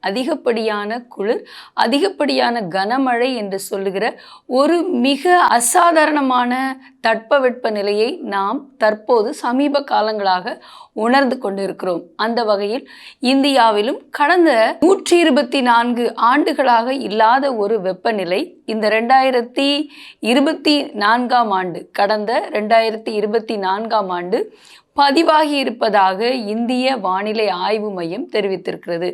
அதிகப்படியான குளிர் அதிகப்படியான கனமழை என்று சொல்லுகிற ஒரு மிக அசாதாரணமான தட்பவெட்ப நிலையை நாம் தற்போது சமீப காலங்களாக உணர்ந்து கொண்டிருக்கிறோம். அந்த வகையில் இந்தியாவிலும் கடந்த நூற்றி இருபத்தி நான்கு ஆண்டுகளாக இல்லாத ஒரு வெப்பநிலை இந்த ரெண்டாயிரத்தி இருபத்தி நான்காம் ஆண்டு கடந்த ரெண்டாயிரத்தி இருபத்தி நான்காம் ஆண்டு பதிவாகி இருப்பதாக இந்திய வானிலை ஆய்வு மையம் தெரிவித்திருக்கிறது.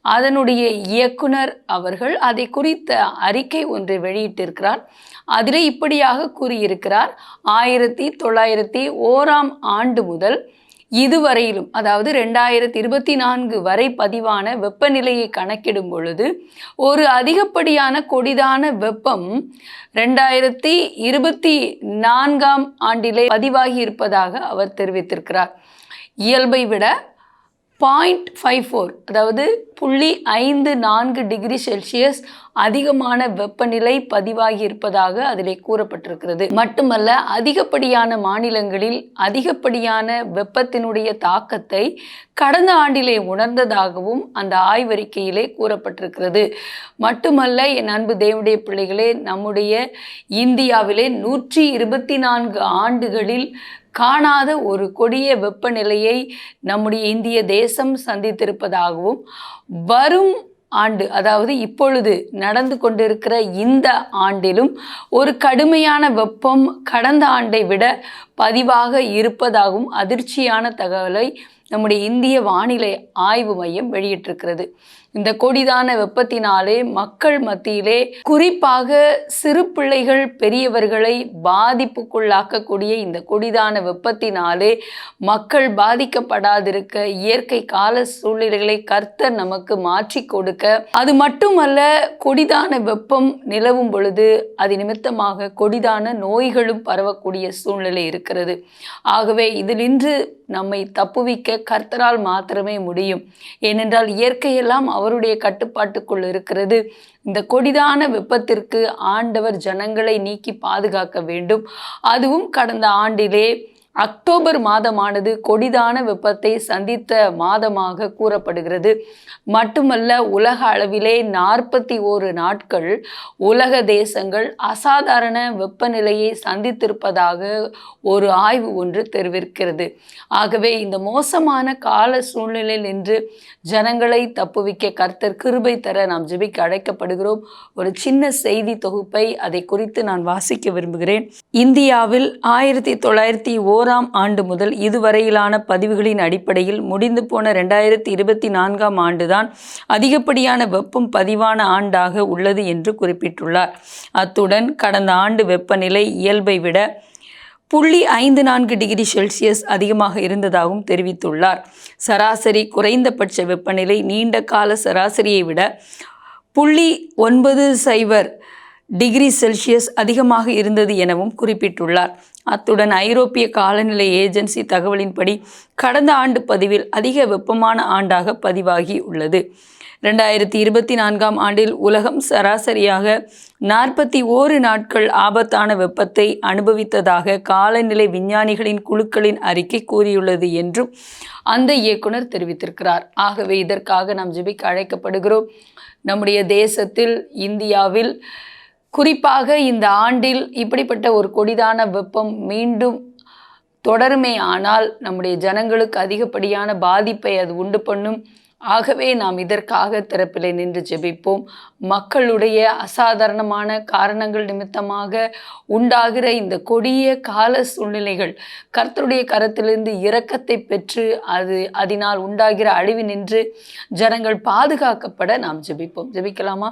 அதனுடைய இயக்குனர் அவர்கள் அதை குறித்த அறிக்கை ஒன்றை வெளியிட்டிருக்கிறார். அதிலே இப்படியாக கூறியிருக்கிறார். ஆயிரத்தி தொள்ளாயிரத்தி ஓராம் ஆண்டு முதல் இதுவரையிலும் அதாவது ரெண்டாயிரத்தி இருபத்தி நான்கு வரை பதிவான வெப்பநிலையை கணக்கிடும் பொழுது ஒரு அதிகப்படியான கொடிதான வெப்பம் ரெண்டாயிரத்தி இருபத்தி நான்காம் ஆண்டிலே பதிவாகி இருப்பதாக அவர் தெரிவித்திருக்கிறார். இயல்பை விட பாயிண்ட் ஃபைவ் ஃபோர் அதாவது புள்ளி ஐந்து நான்கு டிகிரி செல்சியஸ் அதிகமான வெப்பநிலை பதிவாகி இருப்பதாக அதிலே கூறப்பட்டிருக்கிறது. மட்டுமல்ல அதிகப்படியான மாநிலங்களில் அதிகப்படியான வெப்பத்தினுடைய தாக்கத்தை கடந்த ஆண்டிலே உணர்ந்ததாகவும் அந்த ஆய்வறிக்கையிலே கூறப்பட்டிருக்கிறது. மட்டுமல்ல என் அன்பு தேவனுடைய பிள்ளைகளே நம்முடைய இந்தியாவிலே நூற்றி இருபத்தி நான்கு ஆண்டுகளில் காணாத ஒரு கொடிய வெப்பநிலையை நம்முடைய இந்திய தேசம் சந்தித்திருப்பதாகவும் வரும் ஆண்டு அதாவது இப்பொழுது நடந்து கொண்டிருக்கிற இந்த ஆண்டிலும் ஒரு கடுமையான வெப்பம் கடந்த ஆண்டை விட பதிவாக இருப்பதாகவும் அதிர்ச்சியான தகவலை நம்முடைய இந்திய வானிலை ஆய்வு மையம் வெளியிட்டிருக்கிறது. இந்த கொடிதான வெப்பத்தினாலே மக்கள் மத்தியிலே குறிப்பாக சிறு பிள்ளைகள் பெரியவர்களை பாதிப்புக்குள்ளாக்கக்கூடிய இந்த கொடிதான வெப்பத்தினாலே மக்கள் பாதிக்கப்படாதிருக்க இயற்கை கால சூழ்நிலைகளை கர்த்தர் நமக்கு மாற்றி கொடுக்க. அது மட்டுமல்ல கொடிதான வெப்பம் நிலவும் பொழுது அது நிமித்தமாக கொடிதான நோய்களும் பரவக்கூடிய சூழ்நிலை இருக்கிறது. ஆகவே இதிலின்று நம்மை தப்புவிக்க கர்த்தரால் மாத்திரமே முடியும். ஏனென்றால் இயற்கையெல்லாம் அவருடைய கட்டுப்பாட்டுக்குள் இருக்கிறது. இந்த கொடிதான வெப்பத்திற்கு ஆண்டவர் ஜனங்களை நீக்கி பாதுகாக்க வேண்டும். அதுவும் கடந்த ஆண்டிலே அக்டோபர் மாதமானது கொடிதான வெப்பத்தை சந்தித்த மாதமாக கூறப்படுகிறது. மட்டுமல்ல உலக அளவிலே நாற்பத்தி ஓரு நாட்கள் உலக தேசங்கள் அசாதாரண வெப்பநிலையை சந்தித்திருப்பதாக ஒரு ஆய்வு ஒன்று தெரிவிக்கிறது. ஆகவே இந்த மோசமான கால சூழ்நிலையில் நின்று ஜனங்களை தப்புவிக்க கர்த்தர் கிருபை தர நாம் ஜெபிக்க அழைக்கப்படுகிறோம். ஒரு சின்ன செய்தி தொகுப்பை அதை குறித்து நான் வாசிக்க விரும்புகிறேன். இந்தியாவில் ஆயிரத்தி தொள்ளாயிரத்தி ஓர் ஓராம் ஆண்டு முதல் இதுவரையிலான பதிவுகளின் அடிப்படையில் முடிந்து போன ரெண்டாயிரத்தி இருபத்தி நான்காம் ஆண்டுதான் அதிகப்படியான வெப்பம் பதிவான ஆண்டாக உள்ளது என்று குறிப்பிட்டுள்ளார். அத்துடன் கடந்த ஆண்டு வெப்பநிலை இயல்பை விட புள்ளி ஐந்து நான்கு டிகிரி செல்சியஸ் அதிகமாக இருந்ததாகவும் தெரிவித்துள்ளார். சராசரி குறைந்தபட்ச வெப்பநிலை நீண்ட கால சராசரியை விட புள்ளி ஒன்பது சைபர் டிகிரி செல்சியஸ் அதிகமாக இருந்தது எனவும் குறிப்பிட்டுள்ளார். அத்துடன் ஐரோப்பிய காலநிலை ஏஜென்சி தகவலின்படி கடந்த ஆண்டு பதிவில் அதிக வெப்பமான ஆண்டாக பதிவாகி உள்ளது. ரெண்டாயிரத்தி இருபத்தி நான்காம் ஆண்டில் உலகம் சராசரியாக நாற்பத்தி ஓரு நாட்கள் ஆபத்தான வெப்பத்தை அனுபவித்ததாக காலநிலை விஞ்ஞானிகளின் குழுக்களின் அறிக்கை கூறியுள்ளது என்றும் அந்த இயக்குனர் தெரிவித்திருக்கிறார். ஆகவே இதற்காக நாம் ஜிபிக்கு அழைக்கப்படுகிறோம். நம்முடைய தேசத்தில் இந்தியாவில் குறிப்பாக இந்த ஆண்டில் இப்படிப்பட்ட ஒரு கொடிதான வெப்பம் மீண்டும் தொடருமே ஆனால் நம்முடைய ஜனங்களுக்கு அதிகப்படியான பாதிப்பை அது உண்டு பண்ணும். ஆகவே நாம் இதற்காக திறப்பிலே நின்று ஜெபிப்போம். மக்களுடைய அசாதாரணமான காரணங்கள் நிமித்தமாக உண்டாகிற இந்த கொடிய கால சூழ்நிலைகள் கர்த்தருடைய கரத்திலிருந்து இரக்கத்தை பெற்று அது அதனால் உண்டாகிற அழிவு நின்று ஜனங்கள் பாதுகாக்கப்பட நாம் ஜெபிப்போம். ஜெபிக்கலாமா?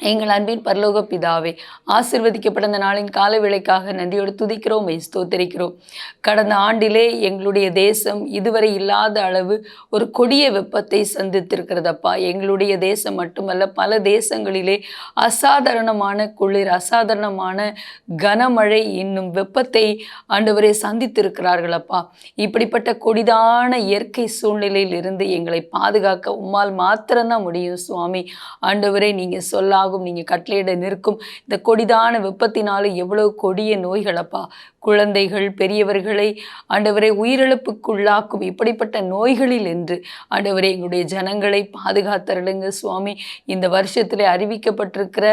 எங்கள் அன்பின் பரலோக பிதாவே ஆசிர்வதிக்கப்பட்ட நாளின் கால விலைக்காக நன்றியோடு துதிக்கிறோம் ஸ்தோத்தரிக்கிறோம். கடந்த ஆண்டிலே எங்களுடைய தேசம் இதுவரை இல்லாத அளவு ஒரு கொடிய வெப்பத்தை சந்தித்திருக்கிறதப்பா. எங்களுடைய தேசம் மட்டுமல்ல பல தேசங்களிலே அசாதாரணமான குளிர் அசாதாரணமான கனமழை இன்னும் வெப்பத்தை ஆண்டவரே சந்தித்திருக்கிறார்களப்பா. இப்படிப்பட்ட கொடிதான இயற்கை சூழ்நிலையிலிருந்து எங்களை பாதுகாக்க உம்மால் மாத்திரம்தான் முடியும் சுவாமி. ஆண்டவரே நீங்கள் ஆகும். நீங்கள் கட்டளையிட நிற்கும். இந்த கொடிதான வெப்பத்தினாலும் எவ்வளவு கொடிய நோய்களப்பா. குழந்தைகள் பெரியவர்களை ஆண்டவரை உயிரிழப்புக்குள்ளாக்கும் இப்படிப்பட்ட நோய்களில் என்று ஆண்டவரை எங்களுடைய ஜனங்களை பாதுகாத்தருளுங்க சுவாமி. இந்த வருஷத்தில் அறிவிக்கப்பட்டிருக்கிற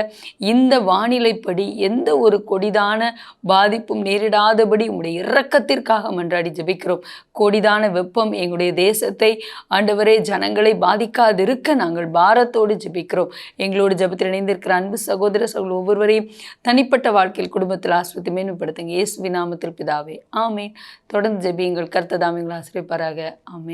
இந்த வானிலைப்படி எந்த ஒரு கொடிதான பாதிப்பும் நேரிடாதபடி உங்களுடைய இரக்கத்திற்காக மன்றாடி ஜெபிக்கிறோம். கொடிதான வெப்பம் எங்களுடைய தேசத்தை ஆண்டவரே ஜனங்களை பாதிக்காதிருக்க நாங்கள் பாரத்தோடு ஜபிக்கிறோம். எங்களோடு ஜெபத்தில் இணைந்திருக்கிற அன்பு சகோதர சகோதர ஒவ்வொருவரையும் தனிப்பட்ட வாழ்க்கையில் குடும்பத்தில் ஆஸ்பத்திரி மேம்படுத்துங்க இயேசுவினா நாமத்தில் பிதாவே. ஆமேன். தொடர்ந்து ஜெபியுங்கள். கர்த்ததாமிகள் ஆசிரியப்பாராக ஆமேன்.